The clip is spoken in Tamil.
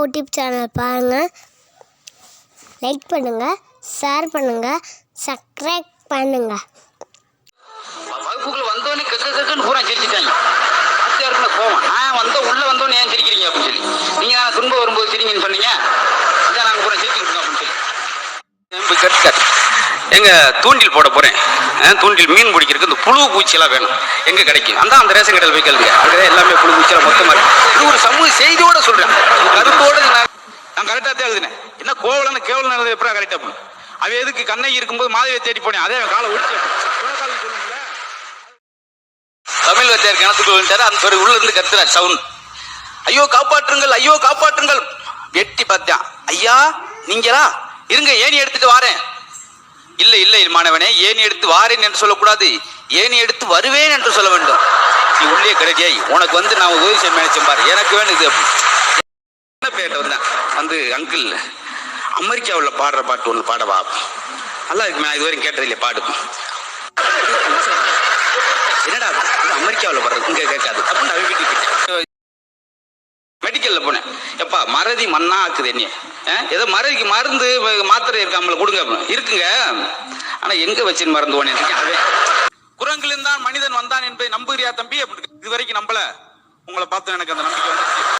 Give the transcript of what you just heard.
யூடியூப் சேனல் பாருங்கள் லைக் பண்ணுங்கள் ஷேர் பண்ணுங்கள் சப்ஸ்கிரைப் பண்ணுங்கள் வகுப்புக்குள்ள வந்தோடனே கக்க கக்குன்னு பூரா சிரிச்சிட்டாங்க. அத்தியாருக்குள்ள போவோம். நான் வந்த உள்ள வந்தோடனே ஏன் சிரிக்கிறீங்க அப்படின்னு சொல்லி. நீங்க நான் துன்பம் வரும்போது சிரிங்கன்னு சொன்னீங்க. இதான் நாங்க பூரா சிரிச்சுட்டு இருக்கோம் அப்படின்னு சொல்லி. எங்க தூண்டில் போட போறேன். தூண்டில் மீன் பிடிக்கிறதுக்கு இந்த புழு பூச்சியெல்லாம் வேணும். எங்க கிடைக்கும்? அந்த அந்த ரேஷன் கடையில் போய் கேளுங்க. அங்கே எல்லாமே புழு பூச்சியெல்லாம் மொத்தமா இருக்கு இது ஒரு சமூக செய்தியோட சொல்றேன் கருத்தோட நான் நான் கரெக்டாக தான் எழுதினேன். என்ன கோவலன்னு கேவலம் எழுத எப்படா கரெக்டாக பண்ணு அவ எதுக்கு கண்ணகி இருக்கும்போது மாதவியை தேடி போனேன். அதே அவன் காலை ஒடிச்சு தமிழ் வச்சார் கிணத்துக்கு விழுந்தாரு அந்த பிறகு உள்ள இருந்து கத்துறாரு சவுண்ட் ஐயோ காப்பாற்றுங்கள் ஐயோ காப்பாற்றுங்கள். வெட்டி பார்த்தான். ஐயா நீங்களா? இருங்க ஏணி எடுத்துட்டு வாரேன். இல்ல இல்ல மாணவனே ஏணி எடுத்து வாரேன் என்று சொல்லக்கூடாது. ஏணி எடுத்து வருவேன் என்று சொல்ல வேண்டும். நீ உள்ளே கிடைக்காய் உனக்கு வந்து நான் உதவி செய்ய நினைச்சேன் பாரு. எனக்கு வேணும் இது அப்படி. என்ன பேர்ட்ட வந்தேன் வந்து அங்கிள் அமெரிக்காவில் பாடுற பாட்டு ஒன்று பாடவா? நல்லா இருக்கு நான் இதுவரைக்கும் கேட்டது பாடு. என்னடா இது? அமெரிக்காவில் பாடுறது இங்கே கேட்காது. அப்படின்னு அவன் வீட்டுக்கு மெடிக்கல்ல போனேன். எப்பா மறதி மண்ணா ஆக்குது என்னைய. ஏதோ மறதிக்கு மருந்து மாத்திரை இருக்காமல கொடுங்க அப்படின்னு. இருக்குங்க. ஆனா எங்க வச்சுன்னு மறந்து போனேன்? இருக்கேன் அவன் குரங்கிலிருந்தான் மனிதன் வந்தான் என்பதை நம்புறியா தம்பி? அப்படி இது வரைக்கும் நம்பல. உங்களை பார்த்து எனக்கு அந்த நம்பிக்கை வந்துச்சு